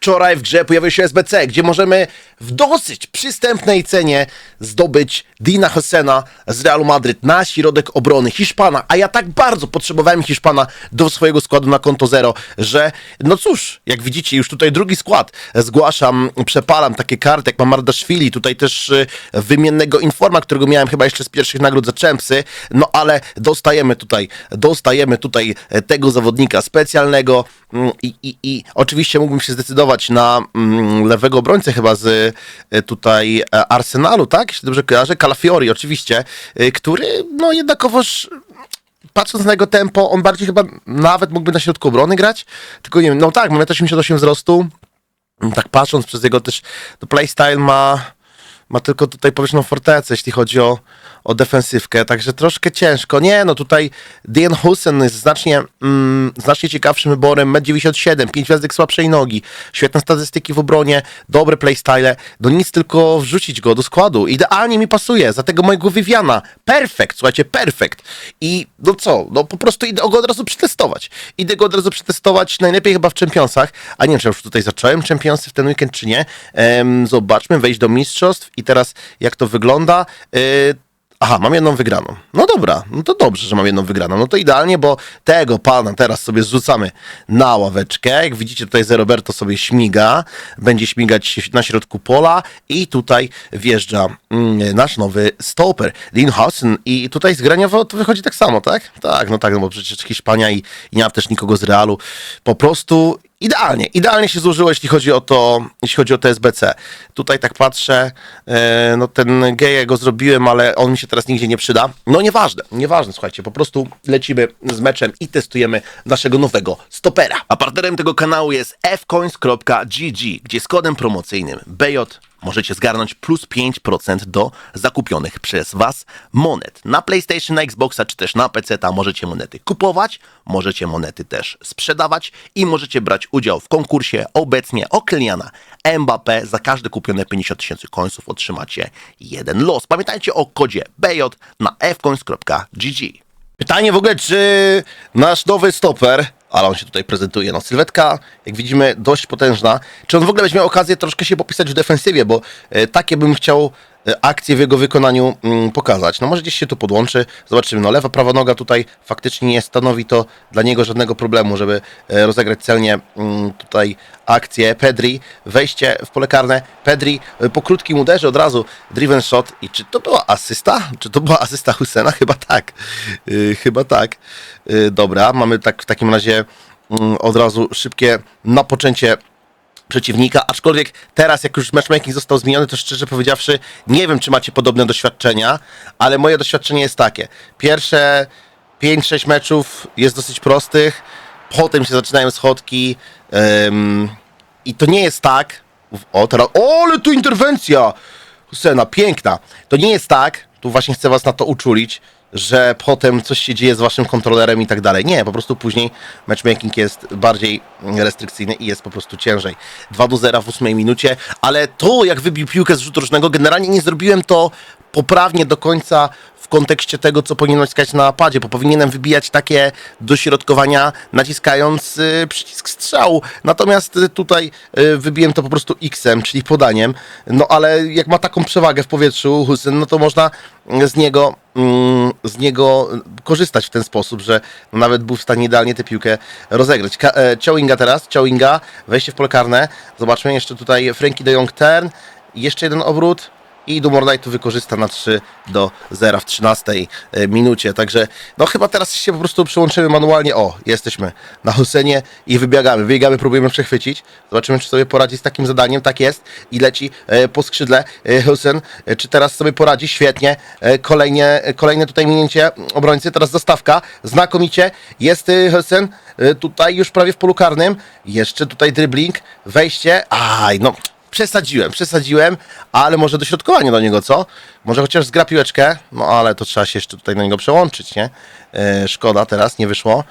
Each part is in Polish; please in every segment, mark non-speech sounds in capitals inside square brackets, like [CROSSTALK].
Wczoraj w grze pojawił się SBC, gdzie możemy w dosyć przystępnej cenie zdobyć Dina Hossena z Realu Madryt na środek obrony Hiszpana, a ja tak bardzo potrzebowałem Hiszpana do swojego składu na konto zero, że no cóż, jak widzicie już tutaj drugi skład. Zgłaszam, przepalam takie karty jak mam Mardaszwili, tutaj też y, wymiennego Informa, którego miałem chyba jeszcze z pierwszych nagród za Czempsy, no ale dostajemy tutaj, dostajemy tutaj e, tego zawodnika specjalnego. Mm, i, i, i oczywiście mógłbym się zdecydować na mm, lewego obrońcę chyba z e, tutaj e, Arsenalu, tak? Jeśli dobrze kojarzę, Calafiori oczywiście, e, który no jednakowoż patrząc na jego tempo, on bardziej chyba nawet mógłby na środku obrony grać, tylko nie wiem, no tak, ma 1,88 wzrostu, tak patrząc przez jego też, to playstyle ma, ma tylko tutaj powierzchną fortecę, jeśli chodzi o, o defensywkę, także troszkę ciężko. Nie, no tutaj Dean Hussein jest znacznie, mm, znacznie ciekawszym wyborem, 1,97 5 gwiazdek słabszej nogi, świetne statystyki w obronie, dobre playstyle, no nic tylko wrzucić go do składu, idealnie mi pasuje, za tego mojego Viviana, perfekt, słuchajcie, perfekt. I no co, no po prostu idę go od razu przetestować. Idę go od razu przetestować, najlepiej chyba w Championsach, a nie wiem, czy już tutaj zacząłem Championsy w ten weekend, czy nie. Zobaczmy, wejść do mistrzostw i teraz jak to wygląda. Yy, Aha, mam jedną wygraną. No dobra, no to dobrze, że mam jedną wygraną. No to idealnie, bo tego pana teraz sobie zrzucamy na ławeczkę. Jak widzicie, tutaj ze Roberto sobie śmiga, będzie śmigać na środku pola i tutaj wjeżdża mm, nasz nowy stoper, Hudson. I tutaj zgraniowo to wychodzi tak samo, tak? Tak, no tak, no bo przecież Hiszpania i, i nie ma też nikogo z Realu. Po prostu Idealnie, idealnie się złożyło, jeśli chodzi o to, jeśli chodzi o TSBC. Tutaj tak patrzę, e, no ten geja go zrobiłem, ale on mi się teraz nigdzie nie przyda. No nieważne, nieważne, słuchajcie, po prostu lecimy z meczem i testujemy naszego nowego stopera. A partnerem tego kanału jest fcoins.gg, gdzie z kodem promocyjnym BJ możecie zgarnąć plus 5% do zakupionych przez Was monet. Na PlayStation, na Xboxa czy też na PC możecie monety kupować, możecie monety też sprzedawać i możecie brać udział w konkursie obecnie o Mbappé. Za każde kupione 50 tysięcy końców otrzymacie jeden los. Pamiętajcie o kodzie BJ na fcoins.gg. Pytanie w ogóle, czy nasz nowy stoper, ale on się tutaj prezentuje, no sylwetka, jak widzimy, dość potężna, czy on w ogóle będzie miał okazję troszkę się popisać w defensywie, bo e, takie bym chciał akcję w jego wykonaniu mm, pokazać. No może gdzieś się tu podłączy, zobaczymy, no lewa, prawa noga tutaj faktycznie nie stanowi to dla niego żadnego problemu, żeby e, rozegrać celnie mm, tutaj akcję. Pedri, wejście w pole karne, Pedri e, po krótkim uderze od razu driven shot i czy to była asysta? Czy to była asysta Husena? [LAUGHS] Chyba tak, chyba tak. Dobra, mamy tak w takim razie mm, od razu szybkie napoczęcie przeciwnika, aczkolwiek teraz jak już matchmaking został zmieniony, to szczerze powiedziawszy nie wiem, czy macie podobne doświadczenia, ale moje doświadczenie jest takie. Pierwsze 5-6 meczów jest dosyć prostych, potem się zaczynają schodki em, i to nie jest tak, o teraz, o ale tu interwencja Husena, piękna, to nie jest tak, tu właśnie chcę was na to uczulić, że potem coś się dzieje z waszym kontrolerem i tak dalej. Nie, po prostu później matchmaking jest bardziej restrykcyjny i jest po prostu ciężej. 2 do 0 w 8 minucie, ale to jak wybił piłkę z rzutu rożnego, generalnie nie zrobiłem to poprawnie do końca w kontekście tego, co powinienem naciskać na padzie, bo powinienem wybijać takie dośrodkowania naciskając y, przycisk strzału. Natomiast y, tutaj y, wybiłem to po prostu X-em, czyli podaniem. No ale jak ma taką przewagę w powietrzu Hussein, no to można z niego mm, z niego korzystać w ten sposób, że nawet był w stanie idealnie tę piłkę rozegrać. Ka- e, teraz, Ciałinga, wejście w pole karne. Zobaczmy jeszcze tutaj Frankie de Jong turn. Jeszcze jeden obrót i Dumor tu wykorzysta na 3 do 0 w 13 e, minucie. Także no chyba teraz się po prostu przyłączymy manualnie. O, jesteśmy na Husenie i wybiegamy. Wybiegamy, próbujemy przechwycić. Zobaczymy, czy sobie poradzi z takim zadaniem. Tak jest. I leci e, po skrzydle e, Husen. Czy teraz sobie poradzi? Świetnie. Kolejnie, kolejne tutaj minięcie obrońcy. Teraz zastawka. Znakomicie. Jest Husen. Tutaj już prawie w polu karnym. Jeszcze tutaj dribbling. Wejście. Aj, no przesadziłem, przesadziłem, ale może dośrodkowanie do niego, co? Może chociaż zgra piłeczkę, no ale to trzeba się jeszcze tutaj na niego przełączyć, nie? E, szkoda teraz, nie wyszło.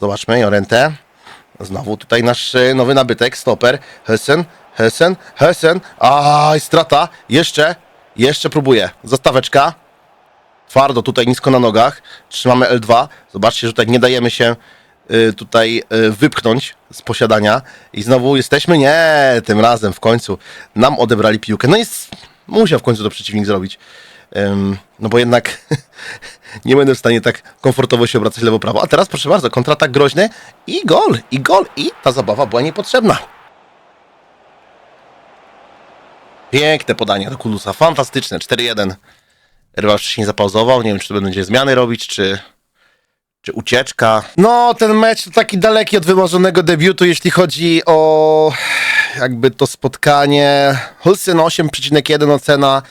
Zobaczmy, Jorentę. Znowu tutaj nasz e, nowy nabytek, stoper. Hessen, Hessen, Hessen. Aj, strata. Jeszcze, jeszcze próbuję. Zastaweczka. Twardo tutaj, nisko na nogach. Trzymamy L2. Zobaczcie, że tutaj nie dajemy się tutaj y, wypchnąć z posiadania i znowu jesteśmy, nie, tym razem w końcu nam odebrali piłkę. No i musiał w końcu to przeciwnik zrobić. No bo jednak [LAUGHS] nie będę w stanie tak komfortowo się obracać lewo-prawo. A teraz proszę bardzo, kontratak groźny i gol, i gol, i ta zabawa była niepotrzebna. Piękne podanie do Kulusa, fantastyczne, 4-1. Rywal wcześniej zapauzował, nie wiem czy to będzie zmiany robić, czy, czy ucieczka. No, ten mecz to taki daleki od wymarzonego debiutu, jeśli chodzi o jakby to spotkanie. Hulsyn 8,1 ocena.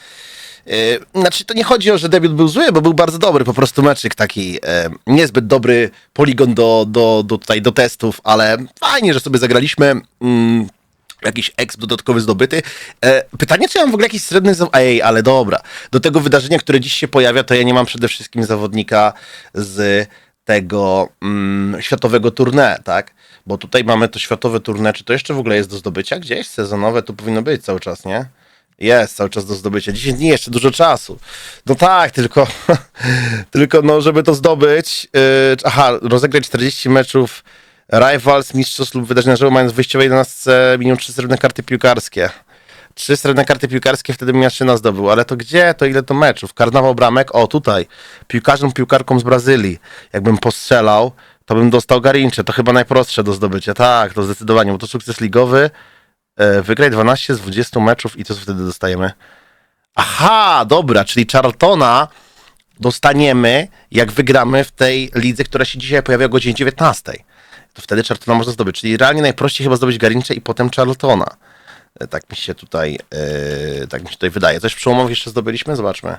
Yy, Znaczy, to nie chodzi o, że debiut był zły, bo był bardzo dobry, po prostu meczyk taki e, niezbyt dobry poligon do, do, do, tutaj, do testów, ale fajnie, że sobie zagraliśmy. Mm, jakiś exp dodatkowy zdobyty. E, pytanie, czy ja mam w ogóle jakiś srebrny... Za... Ej, ale dobra. Do tego wydarzenia, które dziś się pojawia, to ja nie mam przede wszystkim zawodnika z tego mm, światowego tournée, tak? Bo tutaj mamy to światowe tournée, czy to jeszcze w ogóle jest do zdobycia gdzieś? Sezonowe to powinno być cały czas, nie? Jest cały czas do zdobycia. 10 dni jeszcze dużo czasu. No tak, tylko, [LAUGHS] tylko no, żeby to zdobyć, yy, aha, rozegrać 40 meczów Rivals, mistrzostw lub wydarzeń na żywo, mając w wyjściowej 11 minimum 3 srebrne karty piłkarskie. Trzy srebrne karty piłkarskie wtedy bym Jaszyna zdobył, ale to gdzie? To ile to meczów? Karnawał bramek? O, tutaj. Piłkarzom, piłkarkom z Brazylii. Jakbym postrzelał, to bym dostał Garincze. To chyba najprostsze do zdobycia. Tak, to zdecydowanie, bo to sukces ligowy. E, Wygraj 12 z 20 meczów i co wtedy dostajemy? Aha, dobra, czyli Charltona dostaniemy, jak wygramy w tej lidze, która się dzisiaj pojawia o godzinie 19. To wtedy Charltona można zdobyć. Czyli realnie najprościej chyba zdobyć Garincze i potem Charltona. E, Tak mi się tutaj, e, tak mi się tutaj wydaje. Coś przełomowych jeszcze zdobyliśmy? Zobaczmy,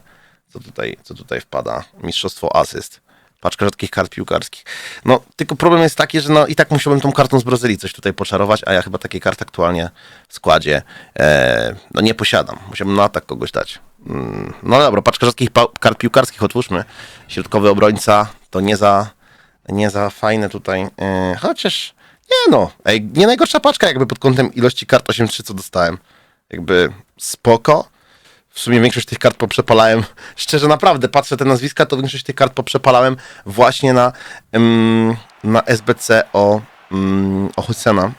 co tutaj, co tutaj wpada. Mistrzostwo asyst. Paczka rzadkich kart piłkarskich. No, tylko problem jest taki, że no i tak musiałbym tą kartą z Brazylii coś tutaj poczarować, a ja chyba takiej karty aktualnie w składzie e, no nie posiadam. Musiałbym na atak kogoś dać. Mm, No dobra, paczka rzadkich kart piłkarskich otwórzmy. Środkowy obrońca to nie za, nie za fajne tutaj, chociaż nie no, ej, nie najgorsza paczka jakby pod kątem ilości kart 8-3 co dostałem. Jakby spoko. W sumie większość tych kart poprzepalałem. [LAUGHS] Szczerze, naprawdę, patrzę te nazwiska, to większość tych kart poprzepalałem właśnie na, na SBC o, ym, o Husena.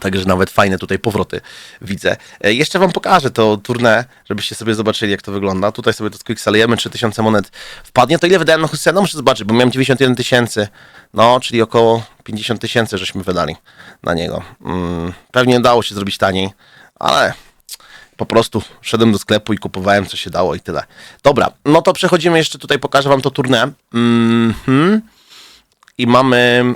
Także nawet fajne tutaj powroty widzę. E, jeszcze wam pokażę to tournée, żebyście sobie zobaczyli, jak to wygląda. Tutaj sobie to quicksalujemy, 3000 monet wpadnie. To ile wydałem na Husena? Muszę zobaczyć, bo miałem 91 tysięcy. No, czyli około 50 tysięcy żeśmy wydali na niego. Mm, pewnie dało się zrobić taniej, ale po prostu szedłem do sklepu i kupowałem, co się dało i tyle. Dobra, no to przechodzimy jeszcze tutaj, pokażę wam to tournée. Mhm. I mamy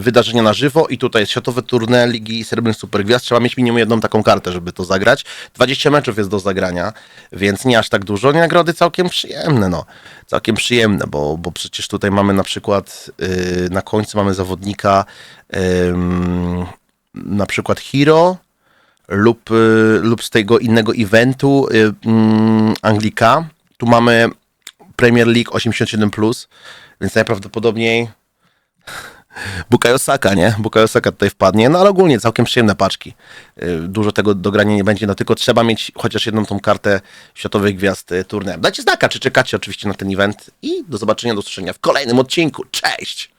wydarzenia na żywo i tutaj jest światowe tournée Ligi Srebrnych Supergwiazd. Trzeba mieć minimum jedną taką kartę, żeby to zagrać. 20 meczów jest do zagrania, więc nie aż tak dużo. Nie nagrody całkiem przyjemne, no. Całkiem przyjemne, bo, bo przecież tutaj mamy na przykład y, na końcu mamy zawodnika ym, na przykład Hero, lub, y, lub z tego innego eventu y, mm, Anglika. Tu mamy Premier League 87, więc najprawdopodobniej Bukayo Saka, nie? Bukayo Saka tutaj wpadnie, no ale ogólnie całkiem przyjemne paczki. Y, Dużo tego do grania nie będzie, no tylko trzeba mieć chociaż jedną tą kartę światowych gwiazd turnieju. Dajcie znaka, czy czekacie oczywiście na ten event i do zobaczenia, do usłyszenia w kolejnym odcinku. Cześć!